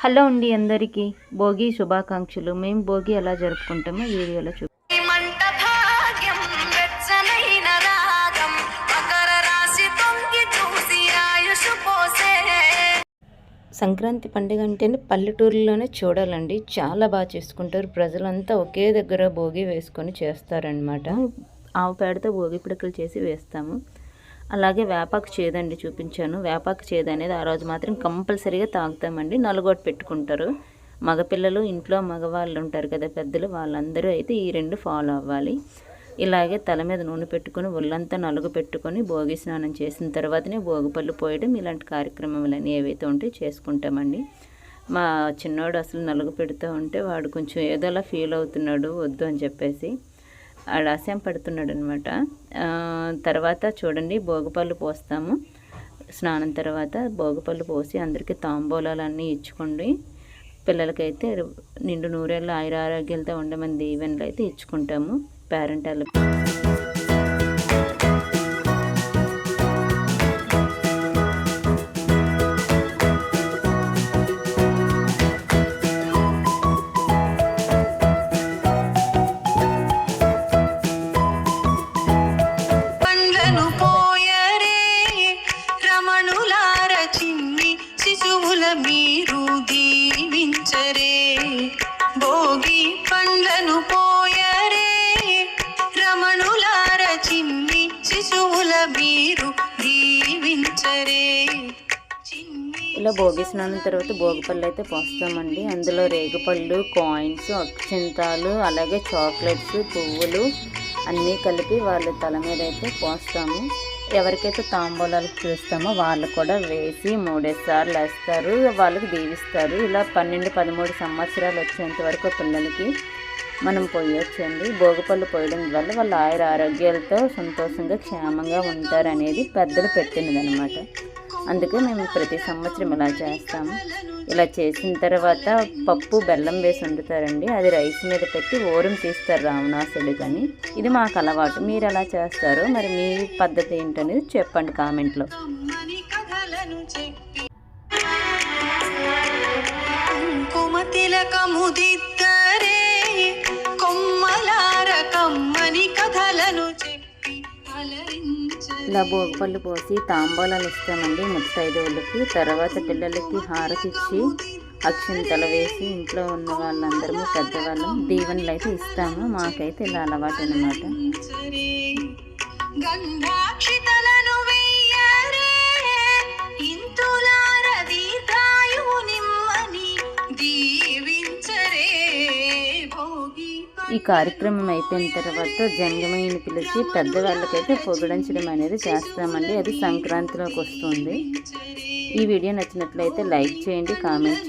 Hello అండి అందరికీ. భోగి శుభాకాంక్షలు. మేము భోగి ఎలా జరుపుకుంటామో వీడియోలో చూ సంక్రాంతి పండుగ అంటేనే పల్లెటూరులోనే చూడాలండి. చాలా బాగా చేసుకుంటారు. ప్రజలంతా ఒకే దగ్గర భోగి వేసుకొని చేస్తారనమాట ఆవు పేడతో భోగి పిడకలు చేసి వేస్తాము. అలాగే వేపాకు చేదండి చూపించాను. వేపాకు చేదు అనేది ఆ రోజు మాత్రం కంపల్సరీగా తాగుతామండి. నలుగోటి పెట్టుకుంటారు. మగపిల్లలు ఇంట్లో మగవాళ్ళు ఉంటారు కదా పెద్దలు వాళ్ళందరూ అయితే ఈ రెండు ఫాలో అవ్వాలి. ఇలాగే తల మీద నూనె పెట్టుకొని ఒళ్ళంతా నలుగు పెట్టుకొని భోగి స్నానం చేసిన తర్వాతనే భోగిపళ్ళు పోయడం ఇలాంటి కార్యక్రమాలన్నీ ఏవైతే ఉంటే చేసుకుంటామండి. మా చిన్నోడు అసలు నలుగు పెడుతూ ఉంటే వాడు కొంచెం ఏదోలా ఫీల్ అవుతున్నాడు వద్దు అని చెప్పేసి. ఆడాశయం పడుతున్నాడు అనమాట తర్వాత చూడండి భోగిపళ్ళు పోస్తాము. స్నానం తర్వాత భోగిపళ్ళు పోసి అందరికీ తాంబూలాలన్నీ ఇచ్చుకోండి. పిల్లలకైతే నిండు నూరేళ్ళు ఆయుర ఆరోగ్యాలతో ఉండమని దీవెనలు అయితే ఇచ్చుకుంటాము. పేరెంట్ పండ్లను మీరు దీవించరే. ఇలా భోగి స్నానం తర్వాత భోగిపళ్ళు అయితే పోస్తామండి. అందులో రేగుపళ్ళు కాయిన్స్ అక్షింతాలు అలాగే చాక్లెట్స్ పువ్వులు అన్నీ కలిపి వాళ్ళ తల మీద అయితే పోస్తాము. ఎవరికైతే తాంబూలాలు చూస్తామో వాళ్ళు కూడా వేసి మూడేసి సార్లు వేస్తారు వాళ్ళకి దీవిస్తారు. ఇలా పన్నెండు పదమూడు సంవత్సరాలు వచ్చేంత వరకు పిల్లలకి మనం పోయొచ్చండి భోగిపళ్ళు పోయడం వల్ల వాళ్ళ ఆయుర ఆరోగ్యాలతో సంతోషంగా క్షేమంగా ఉంటారనేది పెద్దలు పెట్టినదనమాట అందుకే మేము ప్రతి సంవత్సరం ఇలా చేస్తాము. ఇలా చేసిన తర్వాత పప్పు బెల్లం వేసి వండుతారండి. అది రైస్ మీద పెట్టి ఓరం తీస్తారు రావణాసుడు కానీ ఇది మాకు అలవాటు. మీరు ఎలా చేస్తారో మరి మీ పద్ధతి ఏంటనేది చెప్పండి కామెంట్లో. కమ్మని ఇలా భోగిపళ్ళు పోసి తాంబూలాలు ఇస్తామండి. ముత్తైదువులకి తర్వాత పిల్లలకి హారతి ఇచ్చి అక్షింతలు వేసి ఇంట్లో ఉన్న వాళ్ళందరము పెద్దవాళ్ళం దీవెనలు అయితే ఇస్తాము. మాకైతే ఇలా అలవాటు అనమాట ఈ కార్యక్రమం అయిపోయిన తర్వాత జంగమయ్యని పిలిచి పెద్దవాళ్ళకైతే పొగడించడం అనేది చేస్తామండి. అది సంక్రాంతిలోకి వస్తుంది. ఈ వీడియో నచ్చినట్లయితే లైక్ చేయండి కామెంట్